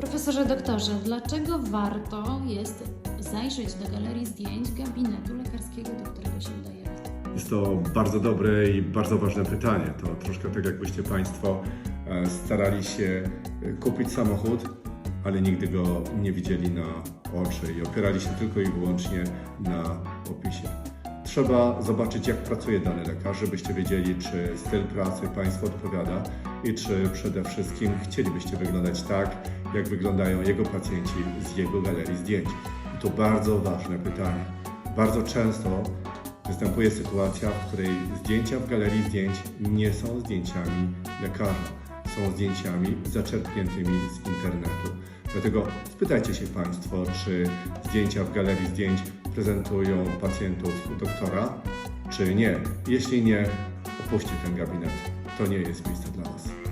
Profesorze doktorze, dlaczego warto jest zajrzeć do galerii zdjęć gabinetu lekarskiego, do którego się udajemy? Jest to bardzo dobre i bardzo ważne pytanie. To troszkę tak, jakbyście Państwo e, starali się e, kupić samochód, ale nigdy go nie widzieli na oczy i opierali się tylko i wyłącznie na opisie. Trzeba zobaczyć, jak pracuje dany lekarz, żebyście wiedzieli, czy styl pracy Państwu odpowiada i czy przede wszystkim chcielibyście wyglądać tak, jak wyglądają jego pacjenci z jego galerii zdjęć. I to bardzo ważne pytanie. Bardzo często występuje sytuacja, w której zdjęcia w galerii zdjęć nie są zdjęciami lekarza, są zdjęciami zaczerpniętymi z internetu. Dlatego spytajcie się Państwo, czy zdjęcia w galerii zdjęć prezentują pacjentów doktora, czy nie. Jeśli nie, opuśćcie ten gabinet. To nie jest miejsce dla Was.